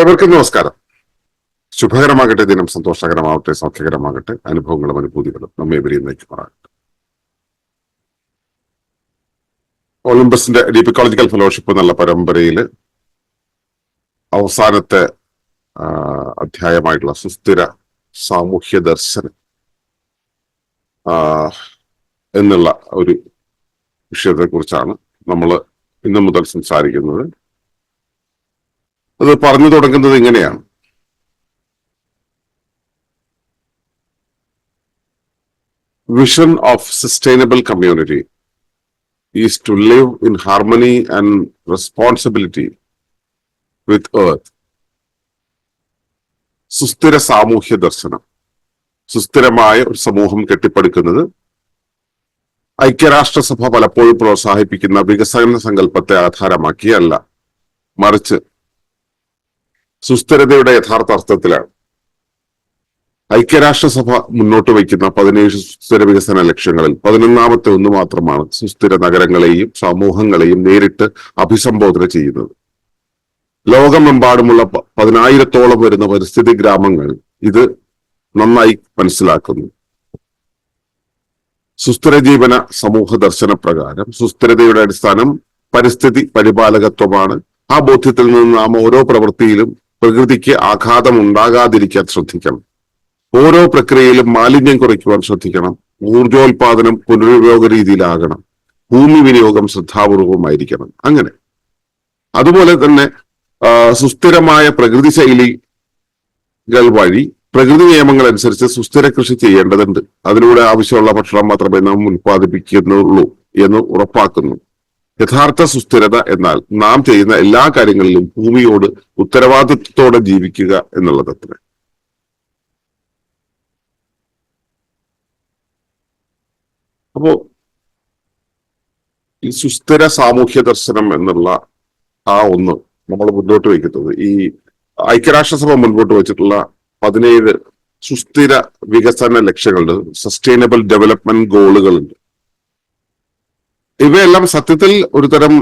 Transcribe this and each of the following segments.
ഏവർക്കും നമസ്കാരം. ശുഭകരമാകട്ടെ ദിനം സന്തോഷകരമാവട്ടെ സൗഖ്യകരമാകട്ടെ അനുഭവങ്ങളും അനുഭൂതികളും നമ്മെ ഇവരെയും പറയട്ടെ ഒളിമ്പസിന്റെ ഡീപിക്കോളജിക്കൽ ഫെലോഷിപ്പ് എന്നുള്ള പരമ്പരയിൽ അവസാനത്തെ അധ്യായമായിട്ടുള്ള സുസ്ഥിര സാമൂഹ്യ ദർശനം എന്നുള്ള ഒരു വിഷയത്തെ കുറിച്ചാണ് നമ്മൾ ഇന്നു മുതൽ സംസാരിക്കുന്നത്. അത് പറഞ്ഞു തുടങ്ങുന്നത് ഇങ്ങനെയാണ്. Vision of sustainable community is to live in harmony and responsibility with earth സുസ്ഥിര സാമൂഹ്യ ദർശനം. സുസ്ഥിരമായ ഒരു സമൂഹം കെട്ടിപ്പടുക്കുന്നത് ഐക്യരാഷ്ട്രസഭ പലപ്പോഴും പ്രോത്സാഹിപ്പിക്കുന്ന വികസന സങ്കല്പത്തെ ആധാരമാക്കിയല്ല. മറിച്ച് സുസ്ഥിരതയുടെ യഥാർത്ഥ അർത്ഥത്തിലാണ്. ഐക്യരാഷ്ട്രസഭ മുന്നോട്ട് വയ്ക്കുന്ന പതിനേഴ് സുസ്ഥിര വികസന ലക്ഷ്യങ്ങളിൽ പതിനൊന്നാമത്തെ ഒന്ന് മാത്രമാണ് സുസ്ഥിര നഗരങ്ങളെയും സമൂഹങ്ങളെയും നേരിട്ട് അഭിസംബോധന ചെയ്യുന്നത്. ലോകമെമ്പാടുമുള്ള പതിനായിരത്തോളം വരുന്ന പരിസ്ഥിതി ഗ്രാമങ്ങൾ ഇത് നന്നായി മനസ്സിലാക്കുന്നു. സുസ്ഥിര ജീവന സമൂഹ ദർശന പ്രകാരം സുസ്ഥിരതയുടെ അടിസ്ഥാനം പരിസ്ഥിതി പരിപാലകത്വമാണ്. ആ ബോധ്യത്തിൽ നിന്ന് നാം ഓരോ പ്രവൃത്തിയിലും പ്രകൃതിക്ക് ആഘാതം ഉണ്ടാകാതിരിക്കാൻ ശ്രദ്ധിക്കണം. ഓരോ പ്രക്രിയയിലും മാലിന്യം കുറയ്ക്കുവാൻ ശ്രദ്ധിക്കണം. ഊർജോൽപാദനം പുനരുപയോഗ രീതിയിലാകണം. ഭൂമി വിനിയോഗം ശ്രദ്ധാപൂർവമായിരിക്കണം. അങ്ങനെ. അതുപോലെ തന്നെ സുസ്ഥിരമായ പ്രകൃതി ശൈലികൾ വഴി പ്രകൃതി നിയമങ്ങൾ അനുസരിച്ച് സുസ്ഥിര കൃഷി ചെയ്യേണ്ടതുണ്ട്. അതിലൂടെ ആവശ്യമുള്ള ഭക്ഷണം മാത്രമേ നാം ഉൽപ്പാദിപ്പിക്കുന്നുള്ളൂ എന്ന് ഉറപ്പാക്കുന്നു. യഥാർത്ഥ സുസ്ഥിരത എന്നാൽ നാം ചെയ്യുന്ന എല്ലാ കാര്യങ്ങളിലും ഭൂമിയോട് ഉത്തരവാദിത്വത്തോടെ ജീവിക്കുക എന്നുള്ളതത്രേ അപ്പോ ഈ സുസ്ഥിര സാമൂഹ്യ ദർശനം എന്നുള്ള ആ ഒന്ന് നമ്മൾ മുന്നോട്ട് വയ്ക്കുന്നത്. ഈ ഐക്യരാഷ്ട്രസഭ മുൻപോട്ട് വെച്ചിട്ടുള്ള പതിനേഴ് സുസ്ഥിര വികസന ലക്ഷ്യങ്ങളുണ്ട്. സസ്റ്റൈനബിൾ ഡെവലപ്മെന്റ് ഗോളുകളുണ്ട്. ഇവയെല്ലാം സത്യത്തിൽ ഒരുതരം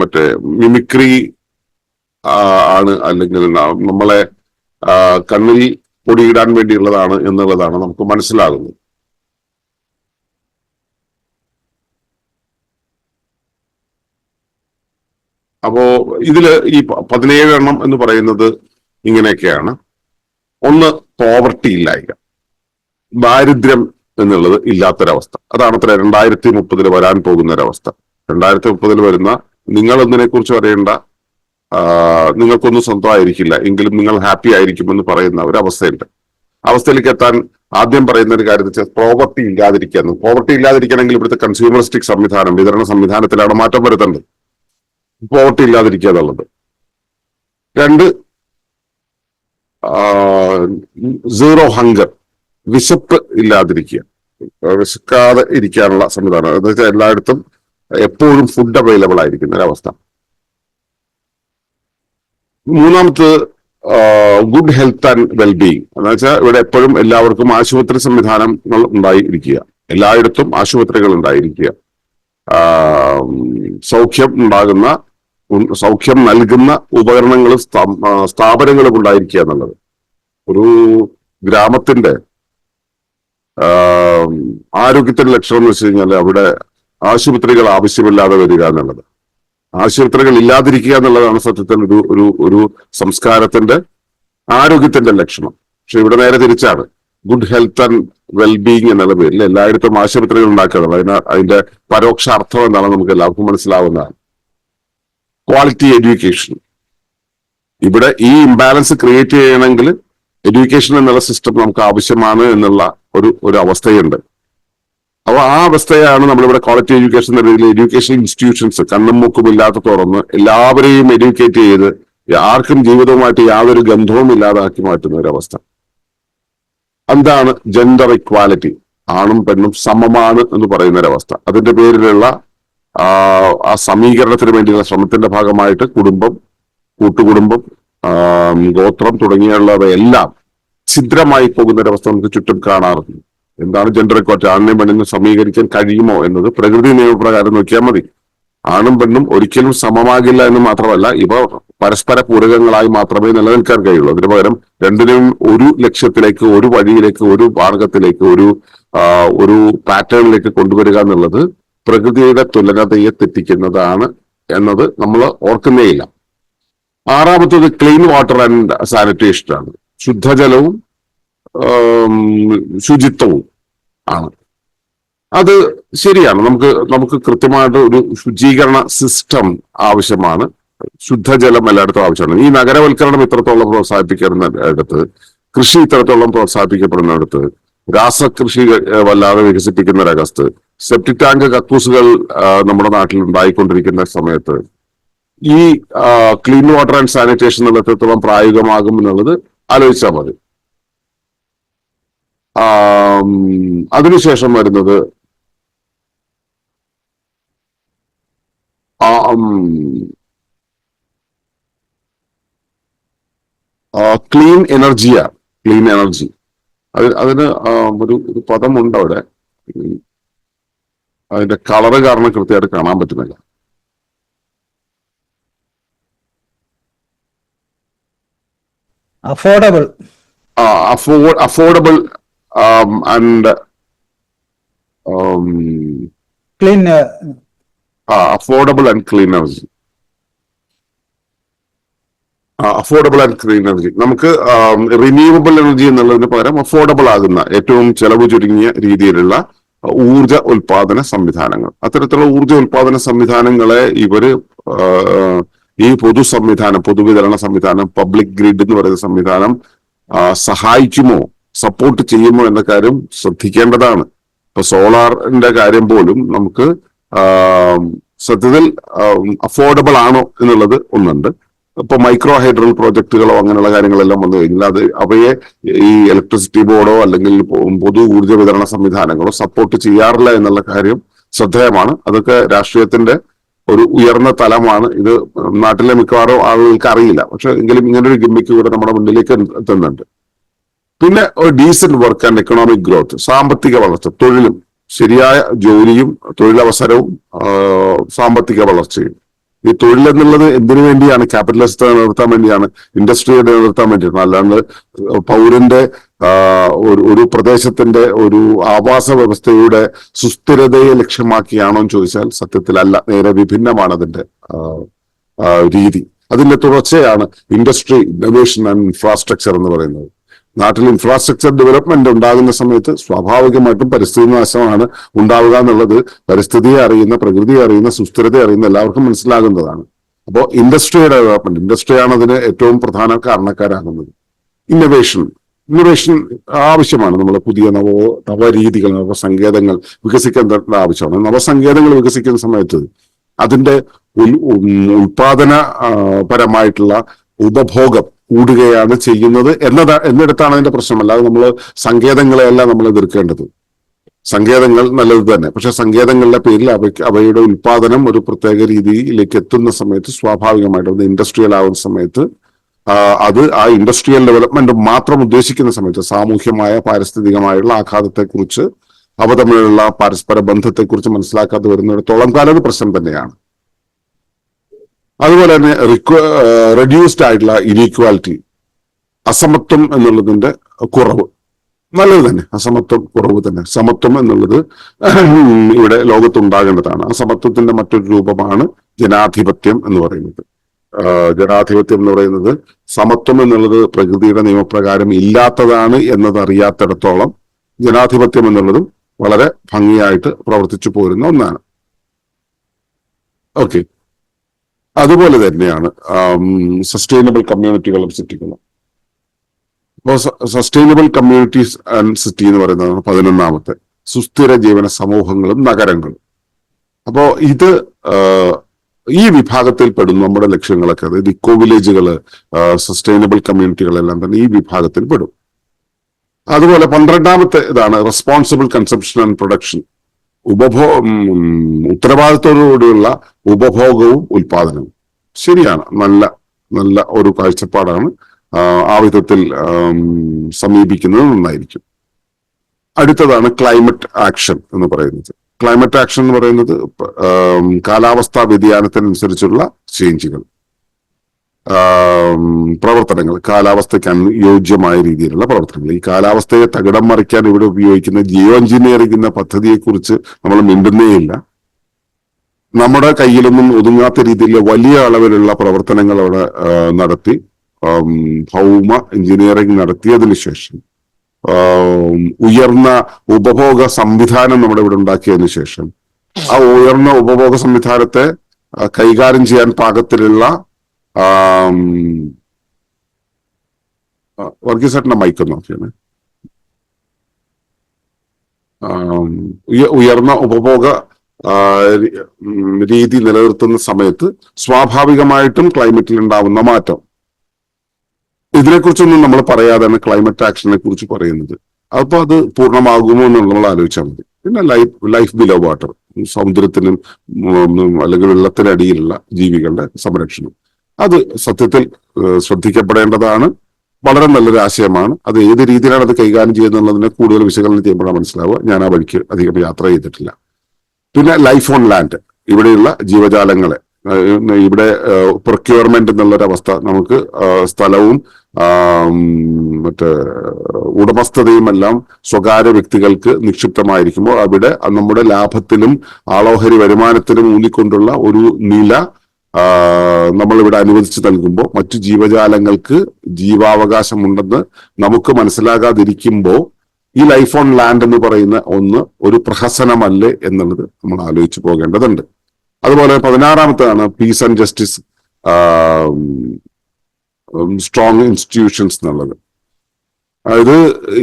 മറ്റേ മിമിക്രി ആണ്. അല്ലെങ്കിൽ നമ്മളെ കണ്ണിൽ പൊടിയിടാൻ വേണ്ടിയുള്ളതാണ് എന്നുള്ളതാണ് നമുക്ക് മനസ്സിലാകുന്നത്. അപ്പോ ഇതിൽ ഈ പതിനേഴ് എണ്ണം എന്ന് പറയുന്നത് ഇങ്ങനെയൊക്കെയാണ്. ഒന്ന് പോവർട്ടി ഇല്ലായ്മ ദാരിദ്ര്യം എന്നുള്ളത് ഇല്ലാത്തൊരവസ്ഥ. അതാണ് അത്ര രണ്ടായിരത്തി മുപ്പതിൽ വരാൻ പോകുന്ന ഒരവസ്ഥ രണ്ടായിരത്തി മുപ്പതിൽ വരുന്ന നിങ്ങൾ ഒന്നിനെ കുറിച്ച് അറിയേണ്ട നിങ്ങൾക്കൊന്നും സ്വന്തമായിരിക്കില്ല. എങ്കിലും നിങ്ങൾ ഹാപ്പി ആയിരിക്കുമെന്ന് പറയുന്ന ഒരു അവസ്ഥയുണ്ട് അവസ്ഥയിലേക്ക് എത്താൻ ആദ്യം പറയുന്ന ഒരു കാര്യം വെച്ചാൽ പ്രോവർട്ടി ഇല്ലാതിരിക്കുന്നു പ്രോവർട്ടി ഇല്ലാതിരിക്കണമെങ്കിൽ ഇവിടുത്തെ കൺസ്യൂമറിസ്റ്റിക് സംവിധാനം വിതരണ സംവിധാനത്തിലാണ് മാറ്റം വരുത്തേണ്ടത് പ്രോപ്പർട്ടി ഇല്ലാതിരിക്കുക എന്നുള്ളത്. രണ്ട് സീറോ ഹങ്കർ വിശപ്പ് ഇല്ലാതിരിക്കുക. വിശക്കാതെ ഇരിക്കാനുള്ള സംവിധാനം. എന്ന് വെച്ചാൽ എല്ലായിടത്തും എപ്പോഴും ഫുഡ് അവൈലബിൾ ആയിരിക്കുന്ന ഒരവസ്ഥ. മൂന്നാമത് ഗുഡ് ഹെൽത്ത് ആൻഡ് വെൽബീയിങ് എന്ന് വെച്ചാൽ ഇവിടെ എപ്പോഴും എല്ലാവർക്കും ആശുപത്രി സംവിധാനങ്ങൾ ഉണ്ടായിരിക്കുക. എല്ലായിടത്തും ആശുപത്രികൾ ഉണ്ടായിരിക്കുക. സൗഖ്യം ഉണ്ടാകുന്ന സൗഖ്യം നൽകുന്ന ഉപകരണങ്ങളും സ്ഥാപനങ്ങളും ഉണ്ടായിരിക്കുക എന്നുള്ളത്. ഒരു ഗ്രാമത്തിന്റെ ആരോഗ്യത്തിന്റെ ലക്ഷണം എന്ന് വെച്ച് കഴിഞ്ഞാൽ അവിടെ ആശുപത്രികൾ ആവശ്യമില്ലാതെ വരിക എന്നുള്ളത്. ആശുപത്രികൾ ഇല്ലാതിരിക്കുക എന്നുള്ളതാണ് സത്യത്തിൽ ഒരു ഒരു ഒരു സംസ്കാരത്തിന്റെ ആരോഗ്യത്തിന്റെ ലക്ഷണം. പക്ഷെ ഇവിടെ നേരെ തിരിച്ചാണ്. ഗുഡ് ഹെൽത്ത് ആൻഡ് വെൽബീയിങ് എന്നുള്ള പേരിൽ എല്ലായിടത്തും ആശുപത്രികൾ ഉണ്ടാക്കുന്നത് അതിന് അതിന്റെ പരോക്ഷ അർത്ഥം എന്താണ് നമുക്ക് എല്ലാവർക്കും മനസ്സിലാവുന്നതാണ്. ക്വാളിറ്റി എഡ്യൂക്കേഷൻ ഇവിടെ ഈ ഇംബാലൻസ് ക്രിയേറ്റ് ചെയ്യണമെങ്കിൽ എഡ്യൂക്കേഷൻ എന്നുള്ള സിസ്റ്റം നമുക്ക് ആവശ്യമാണ് എന്നുള്ള ഒരു ഒരു അവസ്ഥയുണ്ട്. അപ്പൊ ആ അവസ്ഥയാണ് നമ്മളിവിടെ ക്വാളിറ്റി എഡ്യൂക്കേഷൻ എന്ന രീതിയിൽ എഡ്യൂക്കേഷൻ ഇൻസ്റ്റിറ്റ്യൂഷൻസ് കണ്ണും മൂക്കും ഇല്ലാത്ത തുറന്ന് എല്ലാവരെയും എഡ്യൂക്കേറ്റ് ചെയ്ത് ആർക്കും ജീവിതവുമായിട്ട് യാതൊരു ഗന്ധവും ഇല്ലാതാക്കി മാറ്റുന്ന ഒരു അവസ്ഥ. എന്താണ് ജെൻഡർ ഇക്വാലിറ്റി ആണും പെണ്ണും സമമാണ് എന്ന് പറയുന്ന ഒരവസ്ഥ അതിന്റെ പേരിലുള്ള ആ സമീകരണത്തിന് വേണ്ടിയുള്ള ശ്രമത്തിന്റെ ഭാഗമായിട്ട് കുടുംബം കൂട്ടുകുടുംബം ഗോത്രം തുടങ്ങിയുള്ളവയെല്ലാം ഛിദ്രമായി പോകുന്ന ഒരവസ്ഥ നമുക്ക് ചുറ്റും കാണാറുണ്ട്. എന്താണ് ജെൻഡർ ഇക്വാലിറ്റി ആണിനെയും പെണ്ണിനും സമീകരിക്കാൻ കഴിയുമോ എന്നത് പ്രകൃതി നിയമപ്രകാരം നോക്കിയാൽ മതി. ആണും പെണ്ണും ഒരിക്കലും സമമാകില്ല എന്ന് മാത്രമല്ല ഇവ പരസ്പര പൂരകങ്ങളായി മാത്രമേ നിലനിൽക്കാൻ കഴിയുള്ളൂ. അതിനു പകരം രണ്ടിനും ഒരു ലക്ഷ്യത്തിലേക്ക് ഒരു വഴിയിലേക്ക് ഒരു മാർഗത്തിലേക്ക് ഒരു ഒരു പാറ്റേണിലേക്ക് കൊണ്ടുവരിക എന്നുള്ളത് പ്രകൃതിയുടെ തുലനതയെ തെറ്റിക്കുന്നതാണ് എന്നത് നമ്മൾ ഓർക്കുന്നേയില്ല. ആറാമത്തത് ക്ലീൻ വാട്ടർ ആൻഡ് സാനിറ്റേഷൻ ആണ് ശുദ്ധജലവും ശുചിത്വവും ആണ്. അത് ശരിയാണ്. നമുക്ക് നമുക്ക് കൃത്യമായിട്ട് ഒരു ശുചീകരണ സിസ്റ്റം ആവശ്യമാണ്. ശുദ്ധജലം എല്ലായിടത്തും ആവശ്യമാണ്. ഈ നഗരവൽക്കരണം ഇത്രത്തോളം പ്രോത്സാഹിപ്പിക്കുന്ന ഇടത്ത് കൃഷി ഇത്രത്തോളം പ്രോത്സാഹിപ്പിക്കപ്പെടുന്നിടത്ത് രാസകൃഷി വല്ലാതെ വികസിപ്പിക്കുന്ന ഒരകസ്ത് സെപ്റ്റിക് ടാങ്ക് കക്കൂസുകൾ നമ്മുടെ നാട്ടിൽ ഉണ്ടായിക്കൊണ്ടിരിക്കുന്ന സമയത്ത് ഈ ക്ലീൻ വാട്ടർ ആൻഡ് സാനിറ്റേഷൻ എത്രത്തോളം പ്രായോഗികമാകും എന്നുള്ളത് ആലോചിച്ചാൽ മതി. അതിനുശേഷം വരുന്നത് ക്ലീൻ എനർജിയാണ് ക്ലീൻ എനർജി. അത് അതിന് ഒരു ഒരു പദമുണ്ട് അവിടെ അതിന്റെ കളറ് കാരണം കൃത്യമായിട്ട് കാണാൻ പറ്റുന്നില്ല. Affordable affordable and clean affordable and clean energy affordable and clean energy നമുക്ക് റിന്യൂവബിൾ എനർജി എന്നുള്ളതിന് പകരം അഫോർഡബിൾ ആകുന്ന ഏറ്റവും ചെലവ് ചുരുങ്ങിയ രീതിയിലുള്ള ഊർജ ഉൽപാദന സംവിധാനങ്ങൾ. അത്തരത്തിലുള്ള ഊർജ ഉൽപാദന സംവിധാനങ്ങളെ ഇവർ ആ, ഈ പൊതു സംവിധാനം പൊതുവിതരണ സംവിധാനം പബ്ലിക് ഗ്രിഡ് എന്ന് പറയുന്ന സംവിധാനം സഹായിക്കുമോ സപ്പോർട്ട് ചെയ്യുമോ എന്ന കാര്യം ശ്രദ്ധിക്കേണ്ടതാണ്. ഇപ്പൊ സോളാറിന്റെ കാര്യം പോലും നമുക്ക് സത്യത്തിൽ അഫോർഡബിൾ ആണോ എന്നുള്ളത് ഒന്നുണ്ട്. ഇപ്പൊ മൈക്രോ ഹൈഡ്രൽ പ്രോജക്റ്റുകളോ അങ്ങനെയുള്ള കാര്യങ്ങളെല്ലാം വന്നു കഴിഞ്ഞാൽ അത് അവയെ ഈ ഇലക്ട്രിസിറ്റി ബോർഡോ അല്ലെങ്കിൽ പൊതു ഊർജ വിതരണ സംവിധാനങ്ങളോ സപ്പോർട്ട് ചെയ്യാറില്ല എന്നുള്ള കാര്യം ശ്രദ്ധേയമാണ്. അതൊക്കെ രാഷ്ട്രീയത്തിന്റെ ഒരു ഉയർന്ന തലമാണ്. ഇത് നാട്ടിലെ മിക്കവാറും ആളുകൾക്ക് അറിയില്ല. പക്ഷെ എങ്കിലും ഇങ്ങനെ ഒരു ഗിമ്മിക്ക് കൂടെ നമ്മുടെ മുന്നിലേക്ക് എത്തുന്നുണ്ട്. പിന്നെ ഒരു decent work and economic growth സാമ്പത്തിക വളർച്ച തൊഴിലും ശരിയായ ജോലിയും തൊഴിലവസരവും സാമ്പത്തിക വളർച്ചയും. ഈ തൊഴിൽ എന്നുള്ളത് എന്തിനു വേണ്ടിയാണ്? ക്യാപിറ്റലിസ്റ്റ് നിലനിർത്താൻ വേണ്ടിയാണ്. ഇൻഡസ്ട്രിയെ നിലനിർത്താൻ വേണ്ടിയാണ്. അല്ലാണ്ട് പൗരന്റെ ഒരു ഒരു പ്രദേശത്തിന്റെ ഒരു ആവാസ വ്യവസ്ഥയുടെ സുസ്ഥിരതയെ ലക്ഷ്യമാക്കിയാണോ എന്ന് ചോദിച്ചാൽ സത്യത്തിൽ അല്ല നേരെ വിഭിന്നമാണ് അതിന്റെ രീതി. അതിന്റെ തുടർച്ചയാണ് ഇൻഡസ്ട്രി ഇന്നോവേഷൻ ആൻഡ് ഇൻഫ്രാസ്ട്രക്ചർ എന്ന് പറയുന്നത്. നാട്ടിൽ ഇൻഫ്രാസ്ട്രക്ചർ ഡെവലപ്മെന്റ് ഉണ്ടാകുന്ന സമയത്ത് സ്വാഭാവികമായിട്ടും പരിസ്ഥിതി നാശമാണ് ഉണ്ടാവുക എന്നുള്ളത് പരിസ്ഥിതിയെ അറിയുന്ന പ്രകൃതിയെ അറിയുന്ന സുസ്ഥിരതയെ അറിയുന്ന എല്ലാവർക്കും മനസ്സിലാകുന്നതാണ്. അപ്പോൾ ഇൻഡസ്ട്രിയുടെ ഡെവലപ്മെന്റ് ഇൻഡസ്ട്രിയാണ് അതിന് ഏറ്റവും പ്രധാന കാരണക്കാരാകുന്നത്. ഇന്നൊവേഷൻ ഇന്നൊവേഷൻ ആവശ്യമാണ്. നമ്മൾ പുതിയ നവ നവരീതികൾ നവസങ്കേതങ്ങൾ വികസിക്കേണ്ട ആവശ്യമാണ്. നവസങ്കേതങ്ങൾ വികസിക്കുന്ന സമയത്ത് അതിന്റെ ഉൽ- ഉൽപാദന പരമായിട്ടുള്ള ഉപഭോഗം കൂടുകയാണ് ചെയ്യുന്നത് എന്നതാ എന്നിടത്താണ് അതിന്റെ പ്രശ്നം. അല്ലാതെ നമ്മൾ സങ്കേതങ്ങളെയല്ല നമ്മൾ എതിർക്കേണ്ടത്. സങ്കേതങ്ങൾ നല്ലത് തന്നെ. പക്ഷെ സങ്കേതങ്ങളുടെ പേരിൽ അവയ്ക്ക് അവയുടെ ഉൽപാദനം ഒരു പ്രത്യേക രീതിയിലേക്ക് എത്തുന്ന സമയത്ത് സ്വാഭാവികമായിട്ടും അത് ഇൻഡസ്ട്രിയൽ ആവുന്ന സമയത്ത് അത് ആ ഇൻഡസ്ട്രിയൽ ഡെവലപ്മെന്റ് മാത്രം ഉദ്ദേശിക്കുന്ന സമയത്ത് സാമൂഹ്യമായ പാരിസ്ഥിതികമായുള്ള ആഘാതത്തെക്കുറിച്ച് അവ തമ്മിലുള്ള പരസ്പര ബന്ധത്തെക്കുറിച്ച് മനസ്സിലാക്കാതെ വരുന്നിടത്തോളം കാലം പ്രശ്നം തന്നെയാണ്. അതുപോലെ തന്നെ റെഡ്യൂസ്ഡ് ആയിട്ടുള്ള ഇനീക്വാലിറ്റി അസമത്വം എന്നുള്ളതിന്റെ കുറവ്. നല്ലത് തന്നെ അസമത്വം കുറവ് തന്നെ. സമത്വം എന്നുള്ളത് ഇവിടെ ലോകത്തുണ്ടാകേണ്ടതാണ് ആ സമത്വത്തിന്റെ മറ്റൊരു രൂപമാണ് ജനാധിപത്യം എന്ന് പറയുന്നത്. ജനാധിപത്യം എന്ന് പറയുന്നത് സമത്വം എന്നുള്ളത് പ്രകൃതിയുടെ നിയമപ്രകാരം ഇല്ലാത്തതാണ് എന്നത് അറിയാത്തിടത്തോളം ജനാധിപത്യം എന്നുള്ളതും വളരെ ഭംഗിയായിട്ട് പ്രവർത്തിച്ചു പോരുന്ന ഒന്നാണ്. ഓക്കെ. അതുപോലെ തന്നെയാണ് സസ്റ്റൈനബിൾ കമ്മ്യൂണിറ്റികളും സിറ്റികളും അപ്പോൾ സസ്റ്റൈനബിൾ കമ്മ്യൂണിറ്റീസ് ആൻഡ് സിറ്റി എന്ന് പറയുന്നതാണ് പതിനൊന്നാമത്തെ. സുസ്ഥിര ജീവന സമൂഹങ്ങളും നഗരങ്ങളും. അപ്പോൾ ഇത് ഈ വിഭാഗത്തിൽ പെടും നമ്മുടെ ലക്ഷ്യങ്ങളൊക്കെ. അതായത് ഇക്കോ വില്ലേജുകൾ സസ്റ്റൈനബിൾ കമ്മ്യൂണിറ്റികളെല്ലാം തന്നെ ഈ വിഭാഗത്തിൽ പെടും. അതുപോലെ പന്ത്രണ്ടാമത്തെ ഇതാണ് റെസ്പോൺസിബിൾ കൺസംഷൻ ആൻഡ് പ്രൊഡക്ഷൻ ഉപഭോ ഉത്തരവാദിത്തോടുകൂടിയുള്ള ഉപഭോഗവും ഉൽപാദനവും. ശരിയാണ്. നല്ല നല്ല ഒരു കാഴ്ചപ്പാടാണ്. ആ, വിധത്തിൽ സമീപിക്കുന്നത് നന്നായിരിക്കും. അടുത്തതാണ് ക്ലൈമറ്റ് ആക്ഷൻ എന്ന് പറയുന്നത്. ക്ലൈമറ്റ് ആക്ഷൻ എന്ന് പറയുന്നത് കാലാവസ്ഥാ വ്യതിയാനത്തിനനുസരിച്ചുള്ള ചേഞ്ചുകൾ. പ്രവർത്തനങ്ങൾ കാലാവസ്ഥയ്ക്ക് അനുയോജ്യമായ രീതിയിലുള്ള പ്രവർത്തനങ്ങൾ. ഈ കാലാവസ്ഥയെ തകിടം മറിക്കാൻ ഇവിടെ ഉപയോഗിക്കുന്ന ജിയോ എഞ്ചിനീയറിംഗ് എന്ന പദ്ധതിയെക്കുറിച്ച് നമ്മൾ മിണ്ടുന്നേയില്ല നമ്മുടെ കയ്യിലൊന്നും ഒതുങ്ങാത്ത രീതിയിൽ വലിയ അളവിലുള്ള പ്രവർത്തനങ്ങൾ അവിടെ നടത്തി ഭൗമ എഞ്ചിനീയറിംഗ് നടത്തിയതിന് ശേഷം ഉയർന്ന ഉപഭോഗ സംവിധാനം നമ്മുടെ ഇവിടെ ഉണ്ടാക്കിയതിന് ശേഷം ആ ഉയർന്ന ഉപഭോഗ സംവിധാനത്തെ കൈകാര്യം ചെയ്യാൻ പാകത്തിലുള്ള ആം, ഏട്ടന്റെ മൈക്ക് നോക്കിയാണ് ഉയർന്ന ഉപഭോഗ രീതി നിലനിർത്തുന്ന സമയത്ത് സ്വാഭാവികമായിട്ടും ക്ലൈമറ്റിൽ ഉണ്ടാവുന്ന മാറ്റം. ഇതിനെക്കുറിച്ചൊന്നും നമ്മൾ പറയാതെയാണ് ക്ലൈമറ്റ് ആക്ഷനെ കുറിച്ച് പറയുന്നത്. അപ്പൊ അത് പൂർണമാകുമോ എന്ന് നമ്മൾ ആലോചിച്ചാൽ മതി. പിന്നെ ലൈഫ് ലൈഫ് ബിലോ വാട്ടർ സമുദ്രത്തിനും അല്ലെങ്കിൽ വെള്ളത്തിനടിയിലുള്ള ജീവികളുടെ സംരക്ഷണം. അത് സത്യത്തിൽ ശ്രദ്ധിക്കപ്പെടേണ്ടതാണ്. വളരെ നല്ലൊരു ആശയമാണ്. അത് ഏത് രീതിയിലാണ് അത് കൈകാര്യം ചെയ്യുന്നതിനെ കൂടുതൽ വിശകലനം ചെയ്യുമ്പോഴാണ് മനസ്സിലാവുക. ഞാൻ ആ വഴിക്ക് അധികം യാത്ര ചെയ്തിട്ടില്ല. പിന്നെ ലൈഫ് ഓൺ ലാൻഡ് ഇവിടെയുള്ള ജീവജാലങ്ങളെ ഇവിടെ പ്രൊക്യൂർമെന്റ് എന്നുള്ളൊരവസ്ഥ നമുക്ക് സ്ഥലവും മറ്റേ ഉടമസ്ഥതയും എല്ലാം സ്വകാര്യ വ്യക്തികൾക്ക് നിക്ഷിപ്തമായിരിക്കുമ്പോൾ അവിടെ നമ്മുടെ ലാഭത്തിലും ആളോഹരി വരുമാനത്തിലും ഊന്നിക്കൊണ്ടുള്ള ഒരു നില നമ്മളിവിടെ അനുവദിച്ചു നൽകുമ്പോൾ മറ്റു ജീവജാലങ്ങൾക്ക് ജീവാവകാശമുണ്ടെന്ന് നമുക്ക് മനസ്സിലാകാതിരിക്കുമ്പോൾ ഈ ലൈഫ് ഓൺ ലാൻഡ് എന്ന് പറയുന്ന ഒന്ന് ഒരു പ്രഹസനമല്ലേ എന്നുള്ളത് നമ്മൾ ആലോചിച്ചു പോകേണ്ടതുണ്ട്. അതുപോലെ പതിനാറാമത്താണ് peace and justice strong institutions എന്നുള്ളത്. അതായത്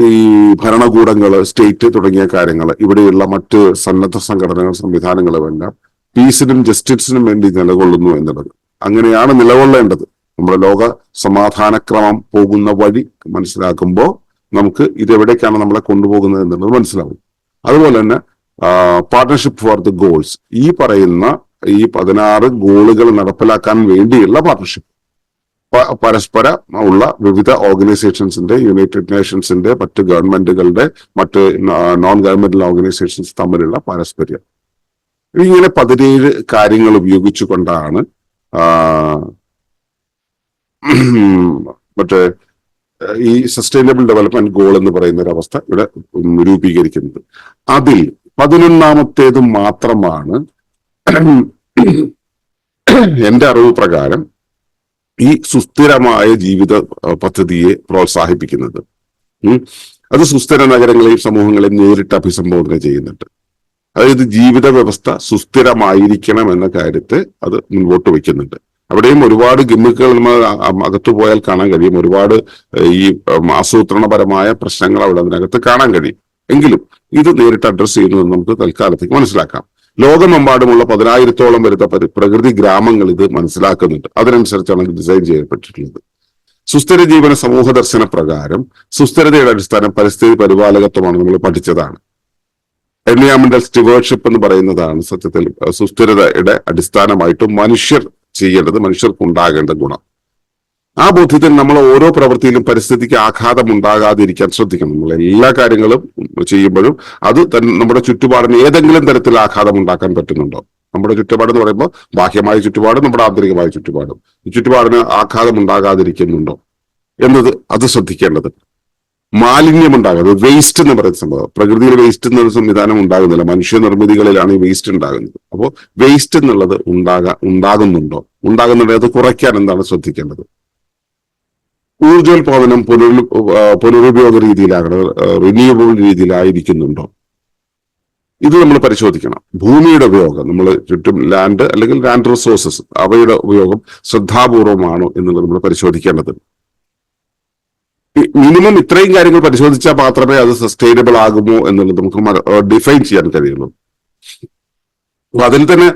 ഈ ഭരണകൂടങ്ങൾ സ്റ്റേറ്റ് തുടങ്ങിയ കാര്യങ്ങൾ ഇവിടെയുള്ള മറ്റ് സന്നദ്ധ സംഘടനകൾ എല്ലാം പീസിനും ജസ്റ്റിസിനും വേണ്ടി നിലകൊള്ളുന്നു എന്നുള്ളത്. അങ്ങനെയാണ് നിലകൊള്ളേണ്ടത്. നമ്മുടെ ലോക സമാധാനക്രമം പോകുന്ന വഴി മനസ്സിലാക്കുമ്പോൾ നമുക്ക് ഇതെവിടേക്കാണ് നമ്മളെ കൊണ്ടുപോകുന്നത് എന്നുള്ളത് മനസ്സിലാവും. അതുപോലെ തന്നെ പാർട്ട്ണർഷിപ്പ് ഫോർ ദി ഗോൾസ് ഈ പറയുന്ന ഈ പതിനാറ് ഗോളുകൾ നടപ്പിലാക്കാൻ വേണ്ടിയുള്ള പാർട്ണർഷിപ്പ് പ- പരസ്പര ഉള്ള വിവിധ ഓർഗനൈസേഷൻസിന്റെ യുണൈറ്റഡ് നേഷൻസിന്റെ മറ്റ് ഗവൺമെന്റുകളുടെ മറ്റ് നോൺ ഗവൺമെന്റൽ ഓർഗനൈസേഷൻസ് തമ്മിലുള്ള പാരസ്പര്യം. ഇങ്ങനെ പതിനേഴ് കാര്യങ്ങൾ ഉപയോഗിച്ചുകൊണ്ടാണ് മറ്റേ ഈ സസ്റ്റൈനബിൾ ഡെവലപ്മെന്റ് ഗോൾ എന്ന് പറയുന്ന ഒരു അവസ്ഥ ഇവിടെ രൂപീകരിക്കുന്നത്. അതിൽ പതിനൊന്നാമത്തേത് മാത്രമാണ് എന്റെ അറിവ് പ്രകാരം ഈ സുസ്ഥിരമായ ജീവിത പദ്ധതിയെ പ്രോത്സാഹിപ്പിക്കുന്നത്. അത് സുസ്ഥിര നഗരങ്ങളെയും സമൂഹങ്ങളെയും നേരിട്ട് അഭിസംബോധന ചെയ്യുന്നുണ്ട്. അതായത് ജീവിത വ്യവസ്ഥ സുസ്ഥിരമായിരിക്കണം എന്ന കാര്യത്തെ അത് മുൻപോട്ട് വയ്ക്കുന്നുണ്ട്. അവിടെയും ഒരുപാട് ഗിമ്മിക്കുകൾ നമ്മൾ അകത്തു പോയാൽ കാണാൻ കഴിയും. ഒരുപാട് ഈ ആസൂത്രണപരമായ പ്രശ്നങ്ങൾ അവിടെ അതിനകത്ത് കാണാൻ കഴിയും. എങ്കിലും ഇത് നേരിട്ട് അഡ്രസ്സ് ചെയ്യുന്നത് നമുക്ക് തൽക്കാലത്തേക്ക് മനസ്സിലാക്കാം. ലോകമെമ്പാടുമുള്ള പതിനായിരത്തോളം വരുന്ന പരി- പ്രകൃതി ഗ്രാമങ്ങൾ ഇത് മനസ്സിലാക്കുന്നുണ്ട്. അതിനനുസരിച്ചാണ് ഇത് ഡിസൈൻ ചെയ്യപ്പെട്ടിട്ടുള്ളത്. സുസ്ഥിര ജീവന സമൂഹ ദർശന പ്രകാരം സുസ്ഥിരതയുടെ അടിസ്ഥാനം പരിസ്ഥിതി പരിപാലകത്വമാണ് നമ്മൾ പഠിച്ചതാണ്. എൻവിയോൺമെന്റൽ സ്റ്റിവേർഷിപ്പ് എന്ന് പറയുന്നതാണ് സത്യത്തിൽ സുസ്ഥിരതയുടെ അടിസ്ഥാനമായിട്ടും മനുഷ്യർ ചെയ്യേണ്ടത് മനുഷ്യർക്ക് ഉണ്ടാകേണ്ട ഗുണം. ആ ബോധ്യത്തിൽ നമ്മൾ ഓരോ പ്രവൃത്തിയിലും പരിസ്ഥിതിക്ക് ആഘാതം ഉണ്ടാകാതിരിക്കാൻ ശ്രദ്ധിക്കണം. നമ്മൾ എല്ലാ കാര്യങ്ങളും ചെയ്യുമ്പോഴും അത് തന്നെ നമ്മുടെ ചുറ്റുപാടിന് ഏതെങ്കിലും തരത്തിൽ ആഘാതം ഉണ്ടാക്കാൻ പറ്റുന്നുണ്ടോ? നമ്മുടെ ചുറ്റുപാട് എന്ന് പറയുമ്പോൾ ബാഹ്യമായ ചുറ്റുപാടും നമ്മുടെ ആന്തരികമായ ചുറ്റുപാടും. ഈ ചുറ്റുപാടിന് ആഘാതം ഉണ്ടാകാതിരിക്കുന്നുണ്ടോ? എന്നത് അത് ശ്രദ്ധിക്കേണ്ടത്. മാലിന്യം ഉണ്ടാകുന്നത് വേസ്റ്റ് എന്ന് പറയുന്ന സംഭവം. പ്രകൃതിയിൽ വേസ്റ്റ് എന്ന സംവിധാനം ഉണ്ടാകുന്നില്ല. മനുഷ്യ നിർമ്മിതികളിലാണ് ഈ വേസ്റ്റ് ഉണ്ടാകുന്നത്. അപ്പോൾ വേസ്റ്റ് എന്നുള്ളത് ഉണ്ടാകാ ഉണ്ടാകുന്നുണ്ടോ? ഉണ്ടാകുന്നുണ്ടോ അത് കുറയ്ക്കാൻ എന്താണ് ശ്രദ്ധിക്കേണ്ടത്? ഊർജോത്പാദനം പുനർ ആ, പുനരുപയോഗ രീതിയിലാകണം റിന്യൂവബിൾ രീതിയിലായിരിക്കുന്നുണ്ടോ? ഇത് നമ്മൾ പരിശോധിക്കണം. ഭൂമിയുടെ ഉപയോഗം നമ്മൾ ചുറ്റും ലാൻഡ് അല്ലെങ്കിൽ ലാൻഡ് റിസോഴ്സസ് അവയുടെ ഉപയോഗം ശ്രദ്ധാപൂർവമാണോ എന്നുള്ളത് നമ്മൾ പരിശോധിക്കേണ്ടതുണ്ട്. മിനിമം ഇത്രയും കാര്യങ്ങൾ പരിശോധിച്ചാൽ മാത്രമേ അത് സസ്റ്റൈനബിൾ ആകുമോ എന്നുള്ളത് നമുക്ക് ഡിഫൈൻ ചെയ്യാൻ കഴിയുള്ളൂ. അപ്പൊ അതിൽ തന്നെ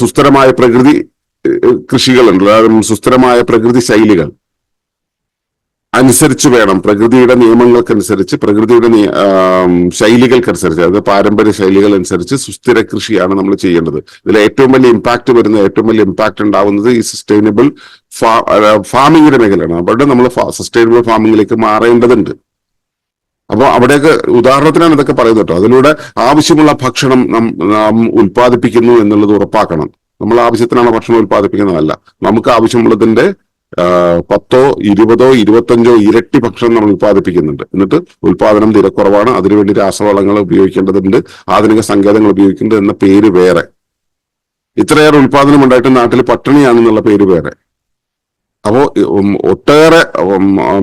സുസ്ഥിരമായ പ്രകൃതി കൃഷികളുണ്ട്. സുസ്ഥിരമായ പ്രകൃതി ശൈലികൾ. അനുസരിച്ച് വേണം. പ്രകൃതിയുടെ നിയമങ്ങൾക്കനുസരിച്ച് പ്രകൃതിയുടെ ശൈലികൾക്കനുസരിച്ച് അതായത് പാരമ്പര്യ ശൈലികൾ അനുസരിച്ച് സുസ്ഥിര കൃഷിയാണ് നമ്മൾ ചെയ്യേണ്ടത്. ഇതിൽ ഏറ്റവും വലിയ ഇമ്പാക്ട് വരുന്ന ഏറ്റവും വലിയ ഇമ്പാക്ട് ഉണ്ടാവുന്നത് ഈ സസ്റ്റൈനബിൾ ഫാമിങ്ങിന്റെ മേഖലയാണ്. അവിടെ നമ്മൾ സസ്റ്റൈനബിൾ ഫാമിങ്ങിലേക്ക് മാറേണ്ടതുണ്ട്. അപ്പോൾ അവിടെയൊക്കെ ഉദാഹരണത്തിനാണ് ഇതൊക്കെ പറയുന്നത് കേട്ടോ. അതിലൂടെ ആവശ്യമുള്ള ഭക്ഷണം നാം ഉൽപ്പാദിപ്പിക്കുന്നു എന്നുള്ളത് ഉറപ്പാക്കണം. നമ്മൾ ആവശ്യത്തിനാണ് ഭക്ഷണം ഉൽപ്പാദിപ്പിക്കുന്നതല്ല. നമുക്ക് ആവശ്യമുള്ളതിന്റെ പത്തോ ഇരുപതോ ഇരുപത്തഞ്ചോ ഇരട്ടി ഭക്ഷണം നമ്മൾ ഉൽപ്പാദിപ്പിക്കുന്നുണ്ട്. എന്നിട്ട് ഉൽപാദനം തിരക്കുറവാണ് അതിനുവേണ്ടി രാസവളങ്ങൾ ഉപയോഗിക്കേണ്ടതുണ്ട്. ആധുനിക സങ്കേതങ്ങൾ ഉപയോഗിക്കേണ്ടത് എന്ന പേര് വേറെ. ഇത്രയേറെ ഉൽപാദനം ഉണ്ടായിട്ട് നാട്ടിൽ പട്ടിണിയാണെന്നുള്ള പേര് വേറെ. അപ്പോ ഉം, ഒട്ടേറെ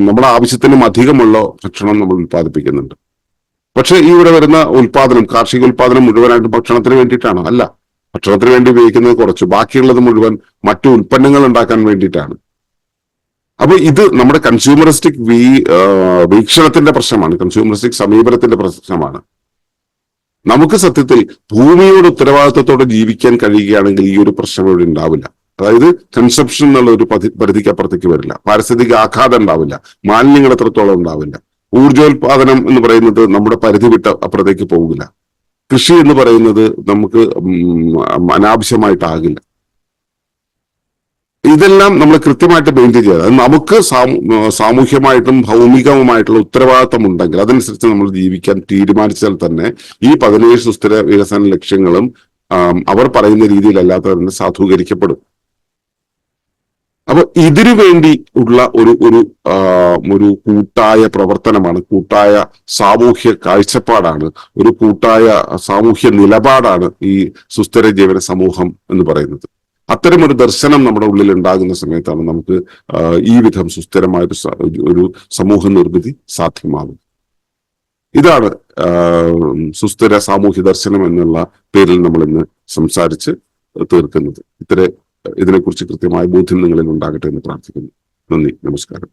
നമ്മുടെ ആവശ്യത്തിനും അധികമുള്ള ഭക്ഷണം നമ്മൾ ഉൽപ്പാദിപ്പിക്കുന്നുണ്ട്. പക്ഷെ ഈ ഇവിടെ വരുന്ന ഉൽപാദനം കാർഷിക ഉൽപാദനം മുഴുവനായിട്ട് ഭക്ഷണത്തിന് വേണ്ടിയിട്ടാണോ? അല്ല. ഭക്ഷണത്തിന് വേണ്ടി ഉപയോഗിക്കുന്നത് കുറച്ച്. ബാക്കിയുള്ളത് മുഴുവൻ മറ്റു ഉൽപ്പന്നങ്ങൾ ഉണ്ടാക്കാൻ വേണ്ടിയിട്ടാണ്. അപ്പൊ ഇത് നമ്മുടെ കൺസ്യൂമറിസ്റ്റിക് വീ വീക്ഷണത്തിന്റെ പ്രശ്നമാണ്. കൺസ്യൂമറിസ്റ്റിക് സമീപനത്തിന്റെ പ്രശ്നമാണ്. നമുക്ക് സത്യത്തിൽ ഭൂമിയോട് ഉത്തരവാദിത്വത്തോടെ ജീവിക്കാൻ കഴിയുകയാണെങ്കിൽ ഈ ഒരു പ്രശ്നം ഇവിടെ ഉണ്ടാവില്ല. അതായത് കൺസെപ്ഷൻ എന്നുള്ള ഒരു പരിധിക്ക് അപ്പുറത്തേക്ക് വരില്ല. പാരിസ്ഥിതിക ആഘാതം ഉണ്ടാവില്ല. മാലിന്യങ്ങൾ എത്രത്തോളം ഉണ്ടാവില്ല. ഊർജോത്പാദനം എന്ന് പറയുന്നത് നമ്മുടെ പരിധി വിട്ട് അപ്പുറത്തേക്ക് പോകില്ല. കൃഷി എന്ന് പറയുന്നത് നമുക്ക് അനാവശ്യമായിട്ടാകില്ല. ഇതെല്ലാം നമ്മൾ കൃത്യമായിട്ട് മെയിന്റെയിൻ ചെയ്യുക അത് നമുക്ക് സാമൂ- സാമൂഹ്യമായിട്ടും ഭൗമികവുമായിട്ടുള്ള ഉത്തരവാദിത്തം ഉണ്ടെങ്കിൽ അതനുസരിച്ച് നമ്മൾ ജീവിക്കാൻ തീരുമാനിച്ചാൽ തന്നെ ഈ പതിനേഴ് സുസ്ഥിര വികസന ലക്ഷ്യങ്ങളും അവർ പറയുന്ന രീതിയിലല്ലാതെ തന്നെ സാധൂകരിക്കപ്പെടും. അപ്പൊ ഇതിനു വേണ്ടി ഉള്ള ഒരു ഒരു ഒരു കൂട്ടായ പ്രവർത്തനമാണ് കൂട്ടായ സാമൂഹ്യ കാഴ്ചപ്പാടാണ് ഒരു കൂട്ടായ സാമൂഹ്യ നിലപാടാണ് ഈ സുസ്ഥിര ജീവന സമൂഹം എന്ന് പറയുന്നത്. അത്തരം ഒരു ദർശനം നമ്മുടെ ഉള്ളിൽ ഉണ്ടാകുന്ന സമയത്താണ് നമുക്ക് ഈ വിധം സുസ്ഥിരമായ ഒരു സമൂഹ നിർമ്മിതി സാധ്യമാകും ഇതാണ് സുസ്ഥിര സാമൂഹ്യ ദർശനം എന്നുള്ള പേരിൽ നമ്മൾ ഇന്ന് സംസാരിച്ച് തീർക്കുന്നത്. ഇത്ര ഇതിനെക്കുറിച്ച് കൃത്യമായ ബോധ്യം നിങ്ങളിൽ ഉണ്ടാകട്ടെ എന്ന് പ്രാർത്ഥിക്കുന്നു. നന്ദി. നമസ്കാരം.